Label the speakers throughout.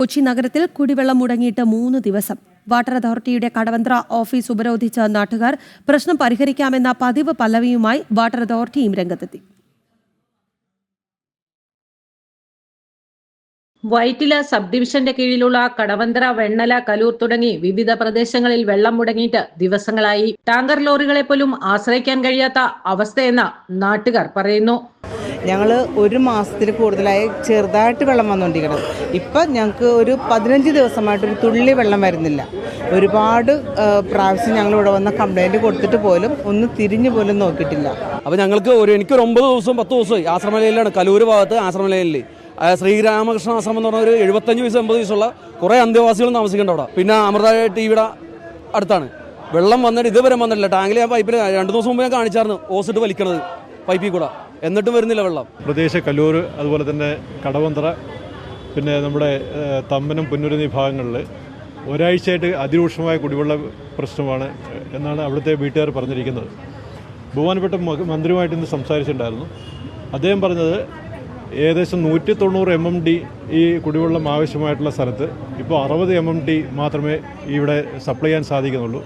Speaker 1: കൊച്ചി നഗരത്തിൽ കുടിവെള്ളം മുടങ്ങിയിട്ട് മൂന്ന് ദിവസം. വാട്ടർ അതോറിറ്റിയുടെ കടവന്ത്ര ഓഫീസ് ഉപരോധിച്ച നാട്ടുകാർ പ്രശ്നം പരിഹരിക്കാമെന്ന പതിവ് പല്ലവിയുമായി വാട്ടർ അതോറിറ്റിയും രംഗത്തെത്തി.
Speaker 2: വൈറ്റില സബ് ഡിവിഷന്റെ കീഴിലുള്ള കടവന്തര വെണ്ണല കലൂർ തുടങ്ങി വിവിധ പ്രദേശങ്ങളിൽ വെള്ളം മുടങ്ങിയിട്ട് ദിവസങ്ങളായി. ടാങ്കർ ലോറികളെ പോലും ആശ്രയിക്കാൻ കഴിയാത്ത അവസ്ഥയെന്ന് നാട്ടുകാർ പറയുന്നു.
Speaker 3: ഞങ്ങൾ ഒരു മാസത്തിൽ കൂടുതലായി ചെറുതായിട്ട് വെള്ളം വന്നുകൊണ്ടിരിക്കണം ഇപ്പം ഞങ്ങൾക്ക് ഒരു പതിനഞ്ച് ദിവസമായിട്ട് ഒരു തുള്ളി വെള്ളം വരുന്നില്ല. ഒരുപാട് ആ, പ്രാവശ്യം ഞങ്ങൾ ഇവിടെ വന്ന കംപ്ലൈന്റ് കൊടുത്തിട്ട് പോലും ഒന്ന് തിരിഞ്ഞു പോലും നോക്കിയിട്ടില്ല.
Speaker 4: അപ്പോൾ ഞങ്ങൾക്ക് ഒരു എനിക്ക് ഒരു ഒമ്പത് ദിവസം പത്ത് ദിവസമായി ആശ്രമലയിലാണ് കലൂര് ഭാഗത്ത് ആശ്രമലയിൽ ശ്രീരാമകൃഷ്ണ ആശ്രമം എന്ന് പറഞ്ഞ ഒരു എഴുപത്തഞ്ച് വയസ്സ് എൺപത് വയസ്സുള്ള കുറേ അന്തേവാസികൾ താമസിക്കേണ്ട അവിടെ. പിന്നെ അമൃത ടി വിടെ അടുത്താണ്. വെള്ളം വന്നിട്ട് ഇതുവരെ വന്നിട്ടില്ല. ടാങ്കിൽ ഞാൻ പൈപ്പിൽ രണ്ട് ദിവസം മുമ്പ് ഞാൻ കാണിച്ചായിരുന്നു ഓസിട്ട് വലിക്കണത് പൈപ്പിൽ കൂടെ. എന്നിട്ടും വരുന്നില്ല വെള്ളം.
Speaker 5: പ്രദേശ കല്ലൂർ അതുപോലെ തന്നെ കടവന്തറ പിന്നെ നമ്മുടെ തമ്പനം പുന്നൂർ ഭാഗങ്ങളിൽ ഒരാഴ്ചയായിട്ട് അതിരൂക്ഷമായ കുടിവെള്ള പ്രശ്നമാണ് എന്നാണ് അവിടുത്തെ വീട്ടുകാർ പറഞ്ഞിരിക്കുന്നത്. ബഹുമാനപ്പെട്ട മന്ത്രിയുമായിട്ട് ഇന്ന് സംസാരിച്ചിട്ടുണ്ടായിരുന്നു. അദ്ദേഹം പറഞ്ഞത് ഏകദേശം നൂറ്റി തൊണ്ണൂറ് എം എം ഡി ഈ കുടിവെള്ളം ആവശ്യമായിട്ടുള്ള സ്ഥലത്ത് ഇപ്പോൾ അറുപത് എം എം ഡി മാത്രമേ ഇവിടെ സപ്ലൈ ചെയ്യാൻ സാധിക്കുന്നുള്ളൂ.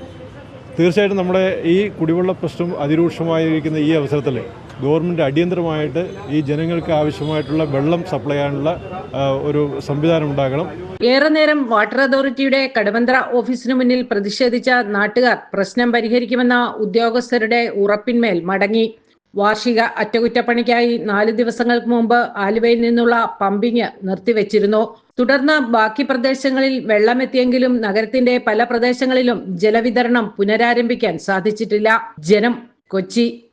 Speaker 5: തീർച്ചയായിട്ടും നമ്മുടെ ഈ കുടിവെള്ള പ്രശ്നം അതിരൂക്ഷമായിരിക്കുന്ന ഈ അവസരത്തിൽ ഗവൺമെന്റ് അടിയന്തരമായിട്ട് ഈ ജനങ്ങൾക്ക് ആവശ്യമായിട്ടുള്ള വെള്ളം സപ്ലൈ ചെയ്യാനുള്ള ഒരു സംവിധാനം ഉണ്ടാകണം.
Speaker 2: ഏറെ നേരം വാട്ടർ അതോറിറ്റിയുടെ കടവന്ത്ര ഓഫീസിനു മുന്നിൽ പ്രതിഷേധിച്ച നാട്ടുകാർ പ്രശ്നം പരിഹരിക്കുമെന്ന ഉദ്യോഗസ്ഥരുടെ ഉറപ്പിന്മേൽ മടങ്ങി. വാർഷിക അറ്റകുറ്റപ്പണിക്കായി നാല് ദിവസങ്ങൾക്ക് മുമ്പ് ആലുവയിൽ നിന്നുള്ള പമ്പിങ് നിർത്തിവെച്ചിരുന്നു. തുടർന്ന് ബാക്കി പ്രദേശങ്ങളിൽ വെള്ളമെത്തിയെങ്കിലും നഗരത്തിന്റെ പല പ്രദേശങ്ങളിലും ജലവിതരണം പുനരാരംഭിക്കാൻ സാധിച്ചിട്ടില്ല. ജനം കൊച്ചി